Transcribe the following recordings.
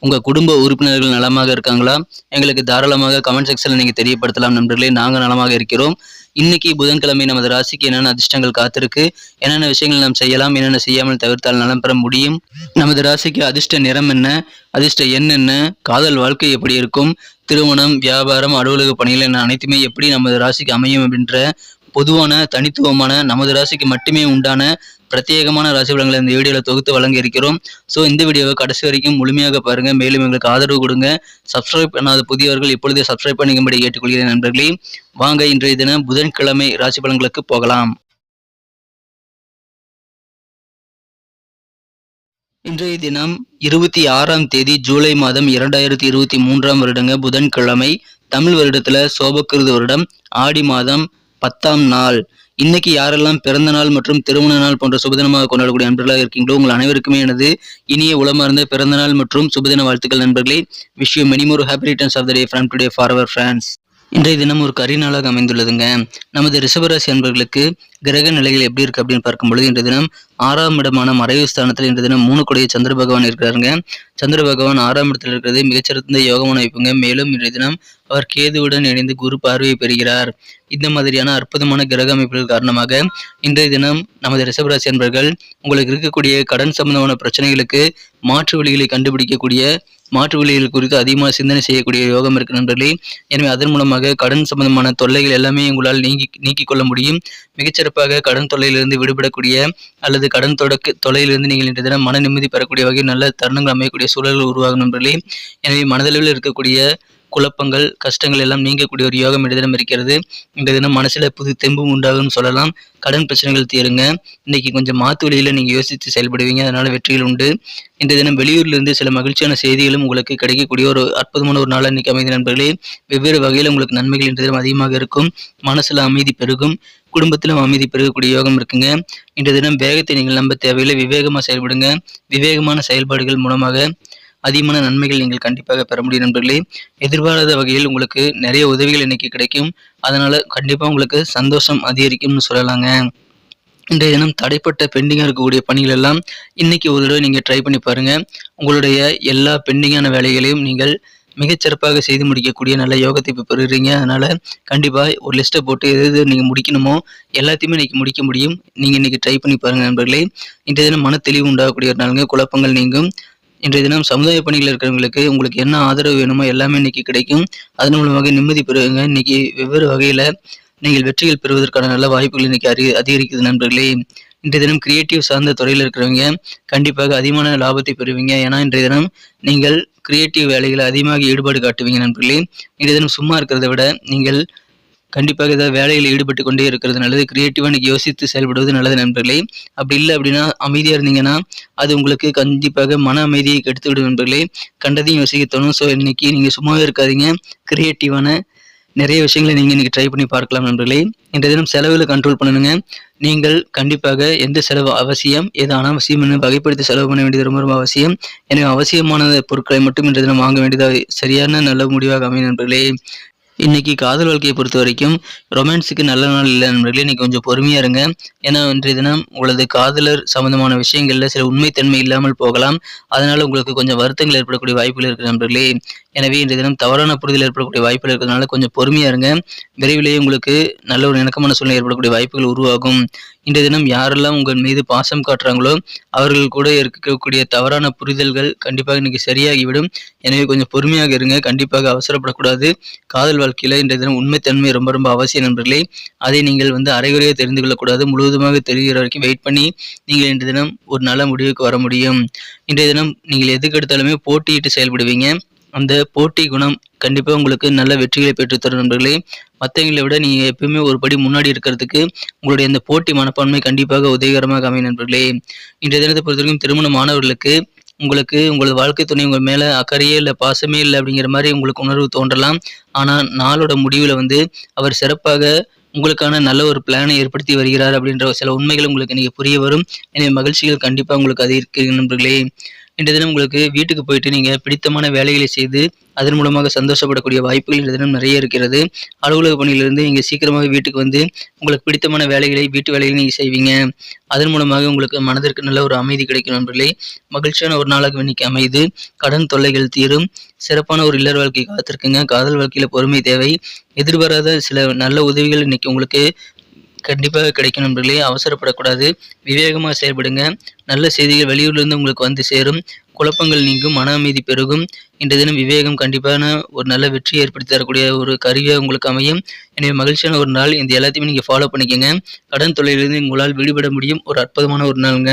உங்க குடும்ப உறுப்பினர்கள் நலமாக இருக்காங்களா? எங்களுக்கு தாராளமாக கமெண்ட் செக்ஷனில் நீங்க தெரியப்படுத்தலாம் நண்பர்களே. நாங்க நலமாக இருக்கிறோம். இன்னைக்கு புதன்கிழமை நமது ராசிக்கு என்னென்ன அதிர்ஷ்டங்கள் காத்திருக்கு? என்னென்ன விஷயங்கள் நாம் செய்யலாம்? என்னென்ன செய்யாமல் தவிர்த்தால் நலம் பெற முடியும்? நமது ராசிக்கு அதிர்ஷ்ட நிறம் என்ன? அதிர்ஷ்ட எண் என்ன? காதல் வாழ்க்கை எப்படி இருக்கும்? திருமணம் வியாபாரம் அலுவலக பணிகள் என அனைத்துமே எப்படி நமது ராசிக்கு அமையும் அப்படின்ற பொதுவான தனித்துவமான நமது ராசிக்கு மட்டுமே உண்டான பிரத்யேகமான ராசி பலன்களை இந்த வீடியோவில் தொகுத்து வழங்க இருக்கிறோம். ஸோ இந்த வீடியோவை கடைசி வரைக்கும் முழுமையாக பாருங்க. மேலும் எங்களுக்கு ஆதரவு கொடுங்க. சப்ஸ்கிரைப் பண்ணாத புதியவர்கள் இப்பொழுதே சப்ஸ்கிரைப் பண்ணிக்கும்படி கேட்டுக்கொள்கிறேன் நண்பர்களே. வாங்க இன்றைய தினம் புதன்கிழமை ராசி பலன்களுக்கு போகலாம். இன்றைய தினம் இருபத்தி ஆறாம் தேதி ஜூலை மாதம் இரண்டாயிரத்தி இருபத்தி மூன்றாம் வருடங்க புதன்கிழமை. தமிழ் வருடத்துல சோபக்கிருது வருடம். ஆடி மாதம் பத்தாம் நாள். இன்னைக்கு யாரெல்லாம் பிறந்த நாள் மற்றும் திருமண நாள் போன்ற சுபதினமாக கொண்டாடக்கூடிய நண்பர்களாக இருக்கீங்களோ உங்கள் அனைவருக்குமே எனது இனிய உளமார்ந்த பிறந்த நாள் மற்றும் சுபதின வாழ்த்துக்கள் நண்பர்களே. Wish you many more happy returns of the day from today for our friends இன்றைய தினம் ஒரு கரிநாளாக அமைந்துள்ளதுங்க. நமது ரிஷபராசி அன்பர்களுக்கு கிரக நிலைகள் எப்படி இருக்கு அப்படின்னு பார்க்கும்பொழுது இன்றைய தினம் ஆறாம் இடமான மறைவு ஸ்தானத்தில் இன்றைய தினம் மூணு கொடிய சந்திர பகவான் இருக்கிறாருங்க. சந்திர பகவான் ஆறாம் இடத்தில் இருக்கிறது மிகச்சிறந்த யோகமான வைப்புங்க மேலும் இன்றைய தினம் அவர் கேதுவுடன் இணைந்து குரு பார்வையை பெறுகிறார். இந்த மாதிரியான அற்புதமான கிரக அமைப்புகள் காரணமாக இன்றைய தினம் நமது ரிஷபராசி அன்பர்கள் உங்களுக்கு இருக்கக்கூடிய கடன் சம்பந்தமான பிரச்சனைகளுக்கு மாற்று வழிகளை கண்டுபிடிக்கக்கூடிய மாற்று வழிகள் குறித்து அதிகமாக சிந்தனை செய்யக்கூடிய யோகம் இருக்கு நண்பர்களே. எனவே அதன் மூலமாக கடன் சம்பந்தமான தொல்லைகள் எல்லாமே உங்களால் நீங்கி நீக்கிக் கொள்ள முடியும். மிகச்சிறப்பாக கடன் தொல்லையிலிருந்து விடுபடக்கூடிய அல்லது கடன் தொடக்க தொல்லையிலிருந்து நீங்கள் இன்றைய தினம் மன நிம்மதி பெறக்கூடிய வகையில் நல்ல தருணங்கள் அமையக்கூடிய சூழல்கள் உருவாகும் நண்பர்களே. எனவே மனதளவில் இருக்கக்கூடிய குழப்பங்கள் கஷ்டங்கள் எல்லாம் நீங்கக்கூடிய ஒரு யோகம் இந்த தினம் இருக்கிறது. இந்த தினம் மனசில் புது தெம்பும் உண்டாகும்னு சொல்லலாம். கடன் பிரச்சனைகள் தீருங்க. இன்னைக்கு கொஞ்சம் மாத்து வழியில் நீங்கள் யோசித்து செயல்படுவீங்க. அதனால் வெற்றிகள் உண்டு. இந்த தினம் வெளியூர்லேருந்து சில மகிழ்ச்சியான செய்திகளும் உங்களுக்கு கிடைக்கக்கூடிய ஒரு அற்புதமான ஒரு நாளாக இன்னைக்கு அமைந்த நண்பர்களே. வெவ்வேறு வகையில் உங்களுக்கு நன்மைகள் இன்றைய தினம் அதிகமாக இருக்கும். மனசில் அமைதி பெருகும். குடும்பத்திலும் அமைதி பெருகக்கூடிய யோகம் இருக்குங்க. இன்றைய தினம் வேகத்தை நீங்கள் நம்ப தேவையில்லை. விவேகமாக செயல்படுங்க. விவேகமான செயல்பாடுகள் மூலமாக அதிகமான நன்மைகள் நீங்கள் கண்டிப்பாக பெற முடியும் நண்பர்களே. எதிர்பாராத வகையில் உங்களுக்கு நிறைய உதவிகள் இன்னைக்கு கிடைக்கும். அதனால கண்டிப்பாக உங்களுக்கு சந்தோஷம் அதிகரிக்கும்னு சொல்லலாங்க. இன்றைய தினம் தடைப்பட்ட பெண்டிங்காக இருக்கக்கூடிய பணிகள் எல்லாம் இன்னைக்கு ஒரு தடவை நீங்கள் ட்ரை பண்ணி பாருங்க. உங்களுடைய எல்லா பெண்டிங்கான வேலைகளையும் நீங்கள் மிகச்சிறப்பாக செய்து முடிக்கக்கூடிய நல்ல யோகத்தை இப்போ பெறுகிறீங்க அதனால் கண்டிப்பாக ஒரு லிஸ்ட்டை போட்டு எது எது நீங்கள் முடிக்கணுமோ எல்லாத்தையுமே இன்னைக்கு முடிக்க முடியும். நீங்கள் இன்னைக்கு ட்ரை பண்ணி பாருங்கள் நண்பர்களே. இன்றைய தினம் மன தெளிவு உண்டாகக்கூடிய நாளுங்க. குழப்பங்கள் நீங்கும். இன்றைய தினம் சமுதாய பணிகள் இருக்கிறவங்களுக்கு உங்களுக்கு என்ன ஆதரவு வேணுமோ எல்லாமே இன்னைக்கு கிடைக்கும். அதன் மூலமாக நிம்மதி பெறுவீங்க. இன்னைக்கு வெவ்வேறு வகையில் நீங்கள் வெற்றிகள் பெறுவதற்கான நல்ல வாய்ப்புகள் இன்னைக்கு அறி அதிகரிக்குது நண்பர்களே. இன்றைய தினம் கிரியேட்டிவ் சார்ந்த துறையில் இருக்கிறவங்க கண்டிப்பாக அதிகமான லாபத்தை பெறுவீங்க. ஏன்னா இன்றைய தினம் நீங்கள் கிரியேட்டிவ் வேலைகளை அதிகமாக ஈடுபாடு காட்டுவீங்க நண்பர்களே. இன்றைய தினம் சும்மா இருக்கிறத விட நீங்கள் கண்டிப்பாக ஏதாவது வேலையில் ஈடுபட்டு கொண்டே இருக்கிறது நல்லது. கிரியேட்டிவாக நீங்கள் யோசித்து செயல்படுவது நல்லது நண்பர்களே. அப்படி இல்லை அப்படின்னா அமைதியாக இருந்தீங்கன்னா அது உங்களுக்கு கண்டிப்பாக மன அமைதியை கெடுத்து விடும் நண்பர்களே. கண்டதையும் யோசிக்க தோணும் ஸோ இன்னைக்கு நீங்கள் சும்மாவே இருக்காதீங்க. கிரியேட்டிவான நிறைய விஷயங்களை நீங்கள் இன்றைக்கி ட்ரை பண்ணி பார்க்கலாம் நண்பர்களே. இன்றைய தினம் செலவில் கண்ட்ரோல் பண்ணணுங்க. நீங்கள் கண்டிப்பாக எந்த செலவு அவசியம் எது அனாவசியம் என்று வகைப்படுத்தி செலவு பண்ண வேண்டியது ரொம்ப ரொம்ப அவசியம். எனவே அவசியமான பொருட்களை மட்டும் இன்றைய தினம் வாங்க வேண்டியதாக சரியான நல்ல முடிவாக அமையும் நண்பர்களே. இன்னைக்கு காதல் வாழ்க்கையை பொறுத்த வரைக்கும் ரொமான்ஸுக்கு நல்ல நாள் இல்லை நண்பர்களே. இன்னைக்கு கொஞ்சம் பொறுமையாக இருங்க. ஏன்னா இன்றைய தினம் உங்களது காதலர் சம்பந்தமான விஷயங்களில் சில உண்மைத்தன்மை இல்லாமல் போகலாம். அதனால உங்களுக்கு கொஞ்சம் வருத்தங்கள் ஏற்படக்கூடிய வாய்ப்புகள் இருக்குது நண்பர்களே. எனவே இன்றைய தினம் தவறான புரிதல் ஏற்படக்கூடிய வாய்ப்புகள் இருக்கிறதுனால கொஞ்சம் பொறுமையாக இருங்க. விரைவிலேயே உங்களுக்கு நல்ல ஒரு இணக்கமான சூழ்நிலை ஏற்படக்கூடிய வாய்ப்புகள் உருவாகும். இன்றைய தினம் யாரெல்லாம் உங்கள் மீது பாசம் காட்டுறாங்களோ அவர்கள் கூட இருக்கக்கூடிய தவறான புரிதல்கள் கண்டிப்பாக இன்னைக்கு சரியாகிவிடும். எனவே கொஞ்சம் பொறுமையாக இருங்க. கண்டிப்பாக அவசரப்படக்கூடாது. காதல் வாழ்க்கையில் இன்றைய தினம் உண்மைத்தன்மை ரொம்ப ரொம்ப அவசியம் நண்பர்களே. அதை நீங்கள் வந்து அரைகுறையாக தெரிந்து கொள்ளக்கூடாது. முழுவதுமாக தெரிகிற வரைக்கும் வெயிட் பண்ணி நீங்கள் இன்றைய தினம் ஒரு நல்ல முடிவுக்கு வர முடியும். இன்றைய தினம் நீங்கள் எதுக்கு எடுத்தாலுமே போட்டியிட்டு செயல்படுவீங்க. அந்த போட்டி குணம் கண்டிப்பாக உங்களுக்கு நல்ல வெற்றிகளை பெற்றுத்தரும் நண்பர்களே. மற்றவங்களை விட நீங்கள் எப்பயுமே ஒரு படி முன்னாடி இருக்கிறதுக்கு உங்களுடைய அந்த போட்டி மனப்பான்மை கண்டிப்பாக உதவிகரமாக அமையும் நண்பர்களே. இன்றைய தினத்தை பொறுத்த வரைக்கும் திருமண மாணவர்களுக்கு உங்களுக்கு உங்களது வாழ்க்கை துணை உங்கள் மேலே அக்கறையே இல்லை பாசமே இல்லை அப்படிங்கிற மாதிரி உங்களுக்கு உணர்வு தோன்றலாம். ஆனால் நாளோட முடிவில் வந்து அவர் சிறப்பாக உங்களுக்கான நல்ல ஒரு பிளானை ஏற்படுத்தி வருகிறார் அப்படின்ற சில உண்மைகள் உங்களுக்கு நீங்கள் புரிய வரும். எனவே மகிழ்ச்சிகள் கண்டிப்பாக உங்களுக்கு அதிகரிக்க நண்பர்களே. இன்றைய தினம் உங்களுக்கு வீட்டுக்கு போயிட்டு நீங்கள் பிடித்தமான வேலைகளை செய்து அதன் மூலமாக சந்தோஷப்படக்கூடிய வாய்ப்புகள் இந்த தினம் நிறைய இருக்கிறது. அலுவலக பணியிலிருந்து நீங்கள் சீக்கிரமாக வீட்டுக்கு வந்து உங்களுக்கு பிடித்தமான வேலைகளை வீட்டு வேலைகளை நீங்கள் செய்வீங்க. அதன் மூலமாக உங்களுக்கு மனதிற்கு நல்ல ஒரு அமைதி கிடைக்கும் நண்பர்களே. மகிழ்ச்சியான ஒரு நாளாக இன்னைக்கு அமைது கடன் தொல்லைகள் தீரும். சிறப்பான ஒரு இல்லற வாழ்க்கை காத்திருக்குங்க. காதல் வாழ்க்கையில் பொறுமை தேவை. எதிர்பாராத சில நல்ல உதவிகள் இன்னைக்கு உங்களுக்கு கண்டிப்பாக கிடைக்கும் நண்பர்களே. அவசரப்படக்கூடாது. விவேகமாக செயல்படுங்க. நல்ல செய்திகள் வெளியூர்லேருந்து உங்களுக்கு வந்து சேரும். குழப்பங்கள் நீங்கும். மன அமைதி பெருகும். இன்றைய தினம் விவேகம் கண்டிப்பான ஒரு நல்ல வெற்றியை ஏற்படுத்தி தரக்கூடிய ஒரு கருவியாக உங்களுக்கு அமையும். எனவே மகிழ்ச்சியான ஒரு நாள். இந்த எல்லாத்தையுமே நீங்கள் ஃபாலோ பண்ணிக்கோங்க. கடன் தொழிலிருந்து உங்களால் விடுபட முடியும். ஒரு அற்புதமான ஒரு நாளுங்க.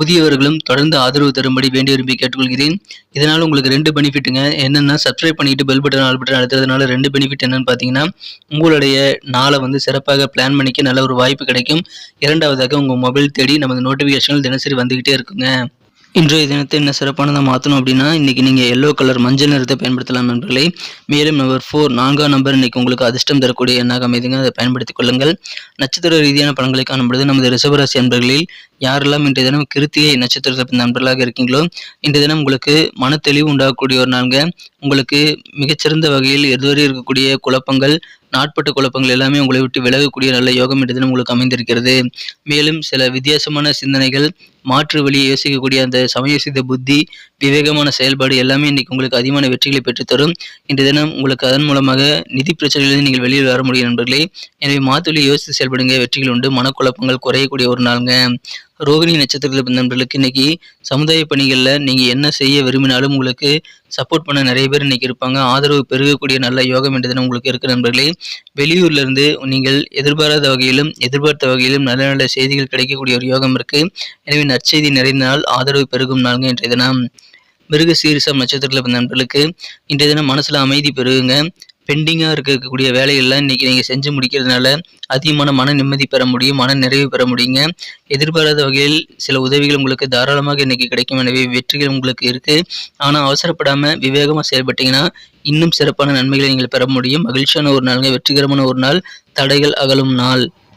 புதியவர்களும் தொடர்ந்து ஆதரவு தரும்படி வேண்டி விரும்பி கேட்டுக்கொள்கிறேன். இதனால் உங்களுக்கு ரெண்டு பெனிஃபிட்டுங்க. என்னென்னா சப்ஸ்கிரைப் பண்ணிட்டு பெல் பட்டன் ஆல் பட்டன் அழுத்துறதுனால ரெண்டு பெனிஃபிட் என்னன்னு பார்த்தீங்கன்னா உங்களுடைய நாளை வந்து சிறப்பாக பிளான் பண்ணிக்க நல்ல ஒரு வாய்ப்பு கிடைக்கும். இரண்டாவதாக உங்கள் மொபைல் தேடி நமது நோட்டிஃபிகேஷன்கள் தினசரி வந்துக்கிட்டே இருக்குங்க. இன்றைய தினத்தை என்ன சிறப்பானதாக மாற்றணும் அப்படின்னா இன்றைக்கி நீங்கள் எல்லோ கலர் மஞ்சள் நிறத்தை பயன்படுத்தலாம் நண்பர்களே. மேலும் நம்பர் ஃபோர் நான்காம் நம்பர் இன்றைக்கி உங்களுக்கு அதிர்ஷ்டம் தரக்கூடிய எண்ணாக அமைதுங்க. அதை பயன்படுத்திக் கொள்ளுங்கள். நட்சத்திர ரீதியான பலன்களை காணும்பொழுது நமது ரிசவராசி நண்பர்களில் யாரெல்லாம் இன்றைய தினம் கிருத்திகை நட்சத்திரத்தில் நண்பர்களாக இருக்கீங்களோ இன்றைய தினம் உங்களுக்கு மன தெளிவு உண்டாகக்கூடிய ஒரு நாளுங்க. உங்களுக்கு மிகச்சிறந்த வகையில் எதுவரை இருக்கக்கூடிய குழப்பங்கள் நாட்பட்ட குழப்பங்கள் எல்லாமே உங்களை விட்டு விலகக்கூடிய நல்ல யோகம் இன்றைய தினம் உங்களுக்கு அமைந்திருக்கிறது. மேலும் சில வித்தியாசமான சிந்தனைகள் மாற்று வழியை யோசிக்கக்கூடிய அந்த சமயோசித புத்தி விவேகமான செயல்பாடு எல்லாமே இன்னைக்கு உங்களுக்கு அதிகமான வெற்றிகளை பெற்றுத்தரும். இன்றைய தினம் உங்களுக்கு அதன் மூலமாக நிதி பிரச்சனைகளிலிருந்து நீங்கள் வெளியில் வர முடியும் நண்பர்களே. எனவே மாற்றுவழி யோசித்து செயல்படுங்க. வெற்றிகள் உண்டு. மனக்குழப்பங்கள் குறையக்கூடிய ஒரு நாளுங்க. ரோகிணி நட்சத்திரத்தில் நண்பர்களுக்கு இன்னைக்கு சமுதாய பணிகளில் நீங்கள் என்ன செய்ய விரும்பினாலும் உங்களுக்கு சப்போர்ட் பண்ண நிறைய பேர் இன்னைக்கு இருப்பாங்க. ஆதரவு பெருகக்கூடிய நல்ல யோகம் என்ற தினம் உங்களுக்கு இருக்கு நண்பர்களே வெளியூர்லேருந்து நீங்கள் எதிர்பாராத வகையிலும் எதிர்பார்த்த வகையிலும் நல்ல நல்ல செய்திகள் கிடைக்கக்கூடிய ஒரு யோகம் இருக்கு. எனவே நற்செய்தி நிறைந்த நாள் ஆதரவு பெருகும் நாளுங்க இன்றைய தினம். மிருக சீரிசம் நட்சத்திரத்தில் பிறந்த நண்பர்களுக்கு இன்றைய தினம் மனசில் அமைதி பெருகுங்க. பெண்டிங்காக இருக்கக்கூடிய வேலைகள்லாம் இன்றைக்கி நீங்கள் செஞ்சு முடிக்கிறதுனால அதிகமான மன நிம்மதி பெற முடியும் மன நிறைவு பெற முடியுங்க. எதிர்பாராத வகையில் சில உதவிகள் உங்களுக்கு தாராளமாக இன்றைக்கி கிடைக்கும். எனவே வெற்றிகள் உங்களுக்கு இருக்குது ஆனால் அவசரப்படாமல் விவேகமாக செயல்பட்டீங்கன்னா இன்னும் சிறப்பான நன்மைகளை நீங்கள் பெற முடியும். மகிழ்ச்சியான ஒரு நாளுங்க. வெற்றிகரமான ஒரு நாள். தடைகள் அகலும் நாள்.